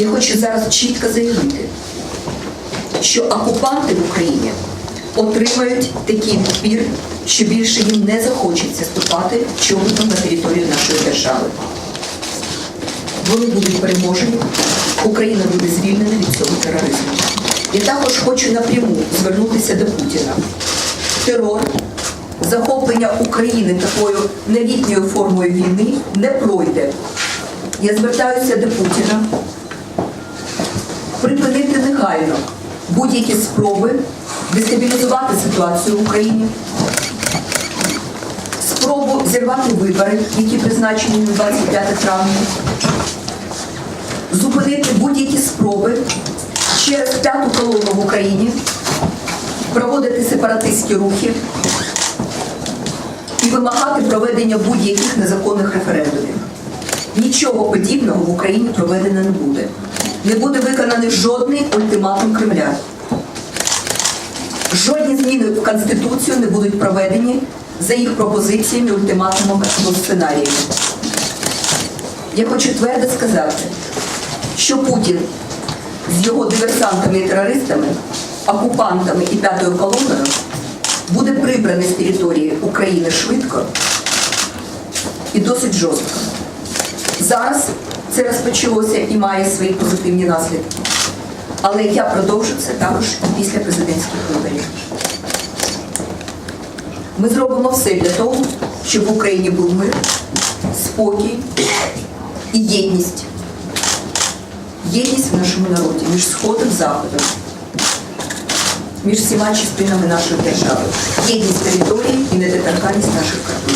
Я хочу зараз чітко заявити, що окупанти в Україні отримають такий відпір, що більше їм не захочеться ступати чоботом на територію нашої держави. Вони будуть переможені, Україна буде звільнена від цього тероризму. Я також хочу напряму звернутися до Путіна. Терор, захоплення України такою новітньою формою війни не пройде. Я звертаюся до Путіна припинити негайно будь-які спроби дестабілізувати ситуацію в Україні, спробу зірвати вибори, які призначені на 25 травня, зупинити будь-які спроби через п'яту колону в Україні проводити сепаратистські рухи і вимагати проведення будь-яких незаконних референдумів. Нічого подібного в Україні проведено не буде. Не буде виконаний жодний ультиматум Кремля. Жодні зміни в Конституцію не будуть проведені за їх пропозиціями, ультиматумами або сценаріями. Я хочу твердо сказати, що Путін з його диверсантами і терористами, окупантами і п'ятою колоною буде прибраний з території України швидко і досить жорстко. Зараз це розпочалося і має свої позитивні наслідки. Але я продовжу це також і після президентських виборів. Ми зробимо все для того, щоб в Україні був мир, спокій і єдність. Єдність в нашому народі між Сходом і Заходом, між всіма частинами нашої держави, єдність території і недоторканність наших кордонів.